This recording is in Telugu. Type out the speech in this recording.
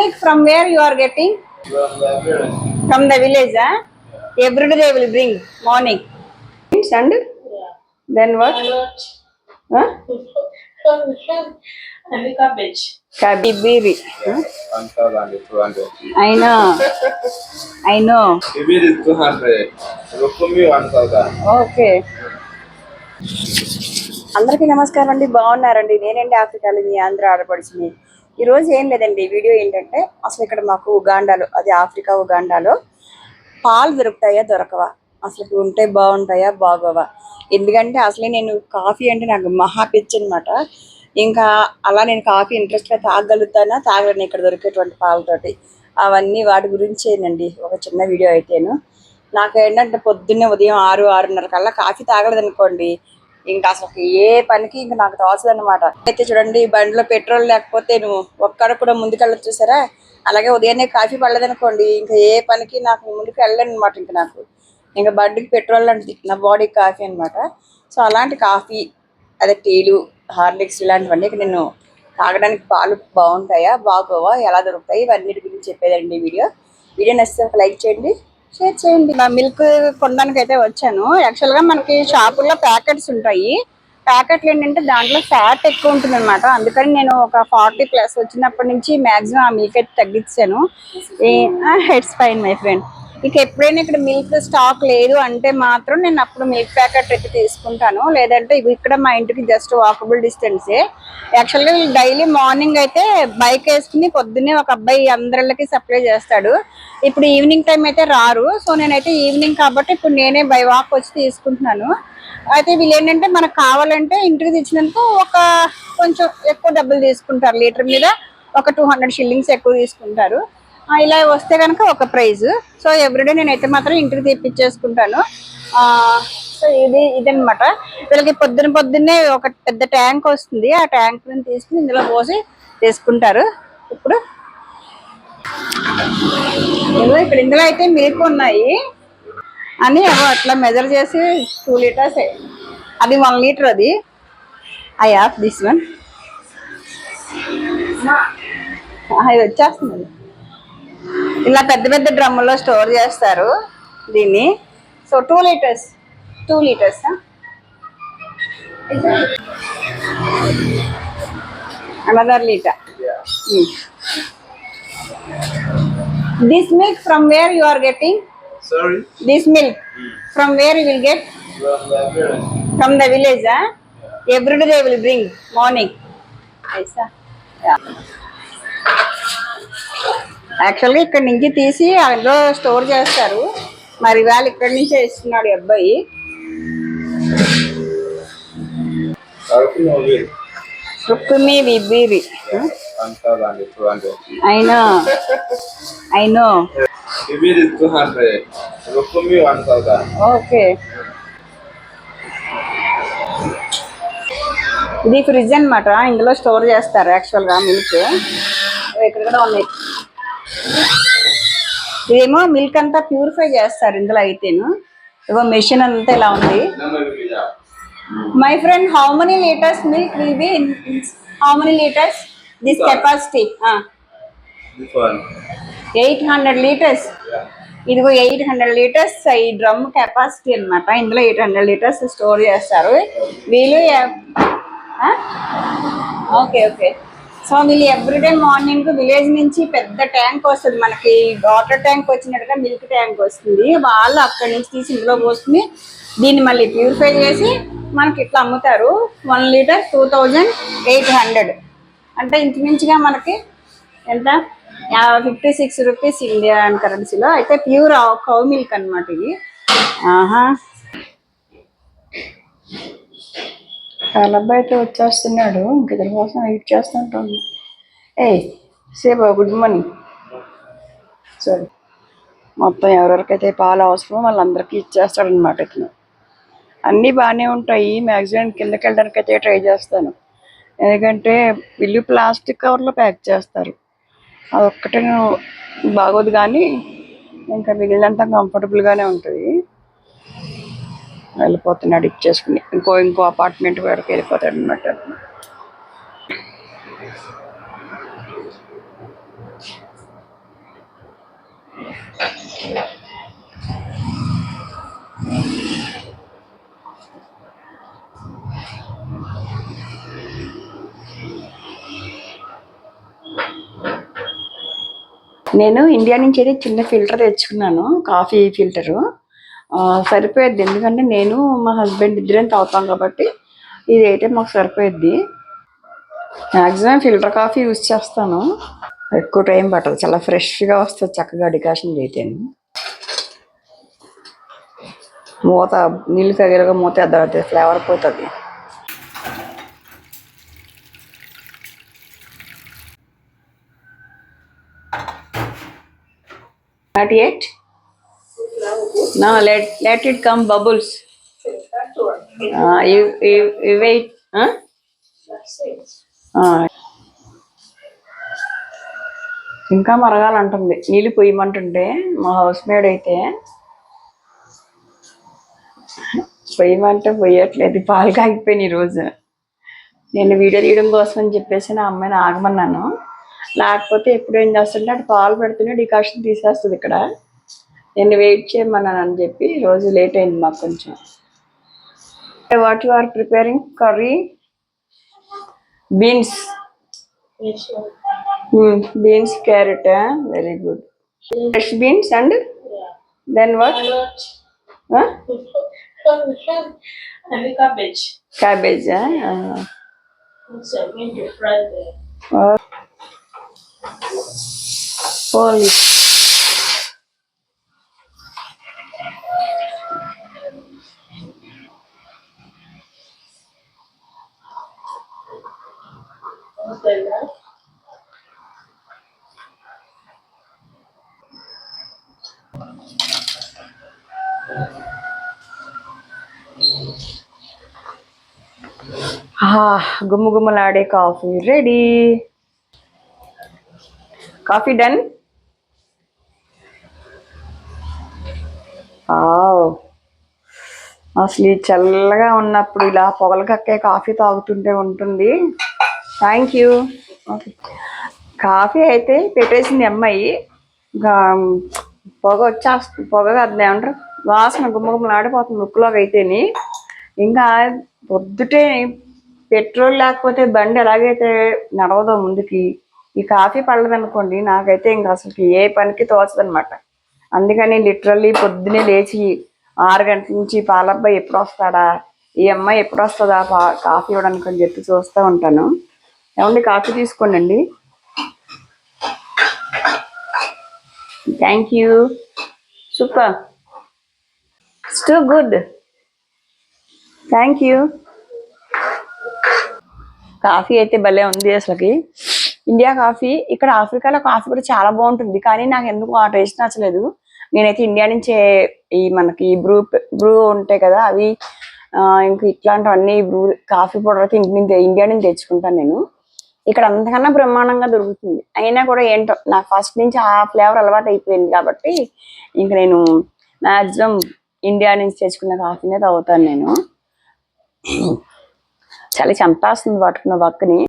Unique from where you are getting from the village every day they will bring morning and then what కబిబిరి okay అందరికీ నమస్కారం అండి బాగున్నారండి నేనండి ఆఫ్రికాలో మీ ఆంధ్ర ఆడపడిచింది ఈరోజు ఏం లేదండి వీడియో ఏంటంటే అసలు ఇక్కడ మాకు ఉగాండాలో అది ఆఫ్రికా ఉగాండాలో పాలు దొరుకుతాయా దొరకవా? అసలు ఉంటే బాగుంటాయా బాగోవా? ఎందుకంటే అసలే నేను కాఫీ అంటే నాకు మహా పిచ్చి అనమాట ఇంకా అలా నేను కాఫీ ఇంట్రెస్ట్గా తాగలుగుతానా తాగలేను ఇక్కడ దొరికేటువంటి పాలతోటి? అవన్నీ వాటి గురించేనండి ఒక చిన్న వీడియో అయితేను. నాకు ఏంటంటే పొద్దున్నే ఉదయం ఆరు ఆరున్నర కల్లా కాఫీ తాగలేదనుకోండి ఇంకా అసలు ఏ పనికి ఇంకా నాకు తోచదు అనమాట అయితే చూడండి బండిలో పెట్రోల్ లేకపోతే నువ్వు ఒక్కడ కూడా ముందుకెళ్ళదు చూసారా? అలాగే ఉదయాన్నే కాఫీ పడలేదనుకోండి ఇంకా ఏ పనికి నాకు ముందుకు వెళ్ళలేను అనమాట ఇంకా నాకు. ఇంకా బండికి పెట్రోల్ లాంటిది నా బాడీకి కాఫీ అన్నమాట. సో అలాంటి కాఫీ అదే టీలు హార్లిక్స్ ఇలాంటివన్నీ నేను తాగడానికి పాలు బాగుంటాయా బాగోవా ఎలా దొరుకుతాయి ఇవన్నీ గురించి చెప్పేదండి వీడియో. వీడియో నచ్చితే ఒక లైక్ చేయండి. షేర్ చేయండి. నా మిల్క్ కొనడానికి అయితే వచ్చాను యాక్చువల్గా మనకి షాపుల్లో ప్యాకెట్స్ ఉంటాయి. ప్యాకెట్లు ఏంటంటే దాంట్లో ఫ్యాట్ ఎక్కువ ఉంటుంది అనమాట అందుకని నేను ఒక ఫార్టీ ప్లస్ వచ్చినప్పటి నుంచి మాక్సిమం ఆ మిల్క్ అయితే తగ్గించాను. హెడ్స్ పైన మై ఫ్రెండ్ ఇక ఎప్పుడైనా ఇక్కడ మిల్క్ స్టాక్ లేదు అంటే మాత్రం నేను అప్పుడు మిల్క్ ప్యాకెట్ అయితే తీసుకుంటాను. లేదంటే ఇవి ఇక్కడ మా ఇంటికి జస్ట్ వాకబుల్ డిస్టెన్సే యాక్చువల్గా వీళ్ళు డైలీ మార్నింగ్ అయితే బైక్ వేసుకుని పొద్దున్నే ఒక అబ్బాయి అందరిళ్ళకి సప్లై చేస్తాడు. ఇప్పుడు ఈవినింగ్ టైం అయితే రారు. సో నేనైతే ఈవినింగ్ కాబట్టి ఇప్పుడు నేనే బై వాక్ వచ్చి తీసుకుంటున్నాను. అయితే వీళ్ళు ఏంటంటే మనకు కావాలంటే ఇంటికి తెచ్చినందుకు ఒక కొంచెం ఎక్కువ డబ్బులు తీసుకుంటారు. లీటర్ మీద ఒక టూ హండ్రెడ్ షిల్లింగ్స్ ఎక్కువ తీసుకుంటారు. ఇలా వస్తే కనుక ఒక ప్రైజ్. సో ఎవ్రీడే నేనైతే మాత్రం ఇంటికి తెప్పించేసుకుంటాను సో ఇది ఇదనమాట వీళ్ళకి పొద్దున పొద్దున్నే ఒక పెద్ద ట్యాంక్ వస్తుంది. ఆ ట్యాంక్ తీసుకుని ఇందులో పోసి తీసుకుంటారు. ఇప్పుడు ఇప్పుడు ఇందులో అయితే మిల్క్ ఉన్నాయి. అని ఏవో అట్లా మెజర్ చేసి టూ లీటర్స్ అది వన్ లీటర్ అది. ఐ యాప్ దిస్ వన్ ఇది వచ్చేస్తుంది. ఇలా పెద్ద పెద్ద డ్రమ్ములో స్టోర్ చేస్తారు దీన్ని. So two litres two litres. Another litre this milk from where you are getting Sorry? This milk from where you will get From the village. From the village every day they will bring morning ఐసా యాక్చువల్గా ఇక్కడ నుంచి తీసి అందులో స్టోర్ చేస్తారు. మరి ఇవాళ ఇక్కడి నుంచే ఇస్తున్నాడు అబ్బాయి. రుక్కుమి. అయినా అయినో. ఓకే ఇది ఫ్రిడ్జ్ అన్నమాట. ఇందులో స్టోర్ చేస్తారు యాక్చువల్గా మిల్క్ ఇక్కడ కూడా ఉన్నాయి. ఇదేమో మిల్క్ అంతా ప్యూరిఫై చేస్తారు ఇందులో అయితేను. ఇగో మెషిన్ అంతా ఇలా ఉంది. My friend how many litres milk will be how many litres this capacity. Eight hundred litres. ఇదిగో ఎయిట్ హండ్రెడ్ లీటర్స్ ఈ డ్రమ్ కెపాసిటీ అన్నమాట. ఇందులో ఎయిట్ హండ్రెడ్ లీటర్స్ స్టోర్ చేస్తారు. వీళ్ళు ఓకే ఓకే సో వీళ్ళు ఎవ్రీడే మార్నింగ్ విలేజ్ నుంచి పెద్ద ట్యాంక్ వస్తుంది. మనకి వాటర్ ట్యాంక్ వచ్చినట్టుగా మిల్క్ ట్యాంక్ వస్తుంది. వాళ్ళు అక్కడి నుంచి తీసి ఇందులో పోసుకుని దీన్ని మళ్ళీ ప్యూరిఫై చేసి మనకి ఇట్లా అమ్ముతారు. One litre two thousand eight hundred. అంటే ఇంచుమించుగా మనకి ఎంత? ఫిఫ్టీ సిక్స్ రూపీస్ ఇండియన్ కరెన్సీలో. అయితే ప్యూర్ కౌ మిల్క్ అనమాట ఇది. ఆహా. అబ్బాయి అయితే వచ్చేస్తున్నాడు. ఇంక ఇద్దరి కోసం వెయిట్ చేస్తుంటాను ఏ సేబా గుడ్ మార్నింగ్. సరే మొత్తం ఎవరెవరికైతే పాలు అవసరమో వాళ్ళందరికీ ఇచ్చేస్తాడనమాట ఇతను. అన్నీ బాగానే ఉంటాయి. మ్యాక్సిమం కిందకి వెళ్ళడానికి అయితే ట్రై చేస్తాను. ఎందుకంటే వీళ్ళు ప్లాస్టిక్ కవర్లో ప్యాక్ చేస్తారు. అదొక్కటే బాగోదు కానీ ఇంకా మిగిలినంత కంఫర్టబుల్గానే ఉంటుంది. వెళ్ళిపోతున్నాడు ఇచ్చేసుకుని ఇంకో ఇంకో అపార్ట్మెంట్ వరకు వెళ్ళిపోతాడు అనమాట నేను ఇండియా నుంచి అయితే చిన్న ఫిల్టర్ తెచ్చుకున్నాను కాఫీ ఫిల్టరు. సరిపోయేది. ఎందుకంటే నేను మా హస్బెండ్ ఇద్దరం తాగుతాం కాబట్టి ఇది అయితే మాకు సరిపోయేది. మ్యాక్సిమం ఫిల్టర్ కాఫీ యూజ్ చేస్తాను. ఎక్కువ టైం పట్టదు. చాలా ఫ్రెష్గా వస్తుంది. చక్కగా డికాషన్ అయితే మూత నీళ్ళు తగిలగా మూత ఎద్దబడితే ఫ్లేవర్ పోతుంది. నాట్ ఎయిట్ నా let let it come bubbles Uh, ఇంకా మరగాలంటుంది. నీళ్ళు పొయ్యమంటుంటే మా హౌస్ మేడ్ అయితే పొయ్యమంటే పొయ్యట్లేదు పాలు కాగిపోయినాయి ఈరోజు నేను వీడియో తీయడం కోసం అని చెప్పేసి నా అమ్మాయిని ఆగమన్నాను. లేకపోతే ఎప్పుడు ఏం చేస్తుంటే అటు పాలు పెడుతూనే డికాషన్ తీసేస్తుంది ఇక్కడ. నేను వెయిట్ చేయమన్నాను అని చెప్పి రోజు లేట్ అయింది మాకు కొంచెం. What you are preparing curry beans beans carrot very good fresh beans and then what And the cabbage. Cabbage So I'm going to fry the only గుమ్మగుమ్మలాడే coffee ready. Coffee done? అసలు ఈ చల్లగా ఉన్నప్పుడు ఇలా పొగలు కక్కే కాఫీ తాగుతుంటే ఉంటుంది. థ్యాంక్ యూ కాఫీ అయితే పెట్టేసింది అమ్మాయి. పొగ వచ్చేస్తుంది పొగ కాదు ఏమంటారు? వాసన గుమ్మగుమ్మలాడిపోతుంది ముక్కులోకి అయితేని ఇంకా పొద్దుటే పెట్రోల్ లేకపోతే బండి ఎలాగైతే నడవదో ముందుకి ఈ కాఫీ పడలేదనుకోండి నాకైతే ఇంకా అసలు ఏ పనికి తోచదనమాట. అందుకని లిటరల్లీ పొద్దునే లేచి ఆరు గంటల నుంచి పాలబ్బాయి ఎప్పుడు వస్తాడా ఈ అమ్మాయి ఎప్పుడు వస్తుందా పా కాఫీ ఇవ్వడానికి అని చెప్పి చూస్తూ ఉంటాను. ఏమండి కాఫీ తీసుకోండి thank you super too good thank you coffee అయితే భలే ఉంది అసలుకి. ఇండియా కాఫీ ఇక్కడ ఆఫ్రికాలో కాఫీ కూడా చాలా బాగుంటుంది. కానీ నాకు ఎందుకు ఆ టేస్ట్ నచ్చలేదు. నేనైతే ఇండియా నుంచే ఈ మనకి బ్రూ బ్రూ ఉంటాయి కదా అవి ఇంక ఇంకా ఇట్లాంటివన్నీ బ్రూ కాఫీ పౌడర్ అయితే ఇంటి నుంచి ఇండియా నుంచి తెచ్చుకుంటాను నేను. ఇక్కడ అంతకన్నా బ్రహ్మాండంగా దొరుకుతుంది. అయినా కూడా ఏంటో నాకు ఫస్ట్ నుంచి ఆ ఫ్లేవర్ అలవాటు అయిపోయింది కాబట్టి ఇంక నేను మ్యాక్సిమం ఇండియా నుంచి తెచ్చుకున్న కాఫీనే తాగుతాను నేను. చలి చంపేస్తుంది పట్టుకున్న పక్కని